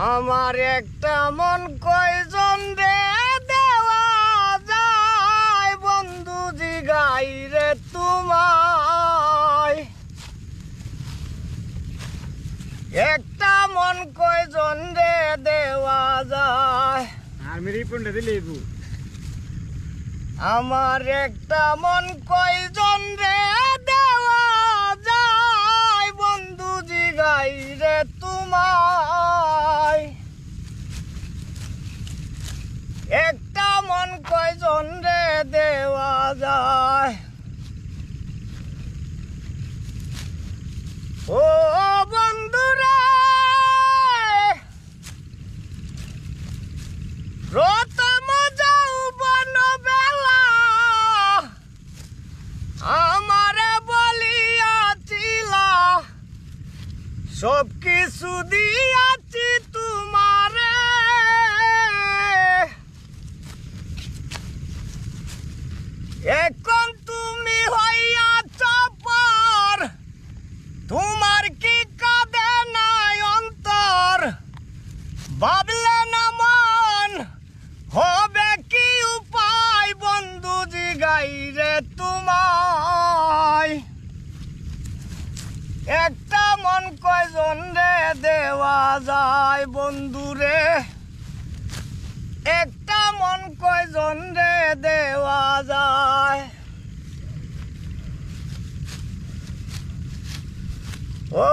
আমার একটা মন কয়জন রে দেওয়া যায়? বন্ধু জিগাই রে তোমায়। একটা মন কয়জন রে দেওয়া যায়? আর মেরি পন্ডা দিলে আমার একটা মন কয়জন রে দেওয়া যায় বন্ধু জিগাই রে তোমায় একটা মন কয়জন রে দেওয়া যায়? ও বন্ধুরা, প্রথম যৌবন বেলা আমারে বলিয়াছিল সব কিছু দিয়াছি এখন তুমি হইয়াছ পর তোমার কি কাঁদে নাই অন্তর? ভাবলে না মন, হবে কি উপায় বন্ধু জিগাই রে তোমায়? একটা মন কয়জন রে দেওয়া যায় বন্ধু রে? একটা মন কয়জন রে দেওয়া যায় ও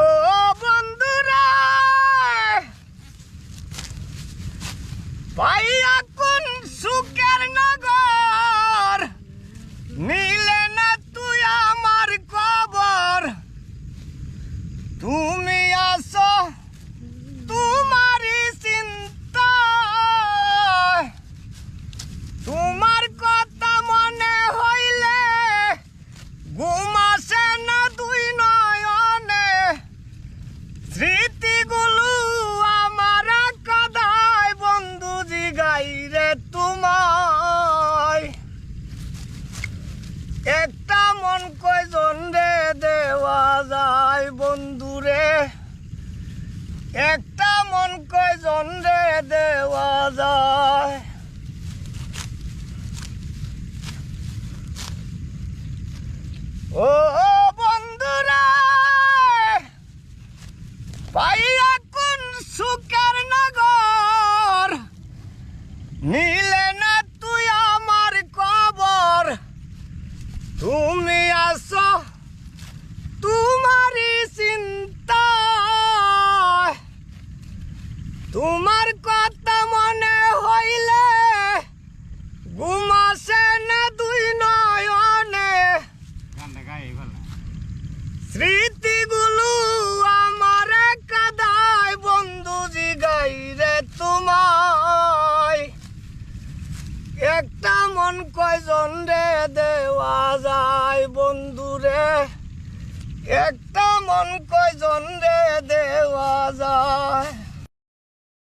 বন্ধুরা! পাইয়া কোন সুখের নগর নিলে না তুই আমার খবর তুমি আসো তোমারই চিন্তা তোমার কথা মনে হইলে ঘুম আসে না দুই নয়নে স্মৃতিগুলো আমার কাদায় বন্ধু জিগাই রে তোমায় একটা মন কয়জন রে দেওয়া যায় বন্ধু রে একটা মন কয়জন রে দেওয়া যায়? ও বন্ধুরা কোন নিলে না তুই আমার কবর? তুমি আসো তোমার কথা মনে হইলে ঘুমাসে না দুই নয়নে। স্মৃতিগুলো আমার কাদায় বন্ধু জিগাই রে তোমায়। একটা মন কয়জন রে দেওয়া যায় বন্ধু রে? একটা মন কয়জন রে দেওয়া যায়?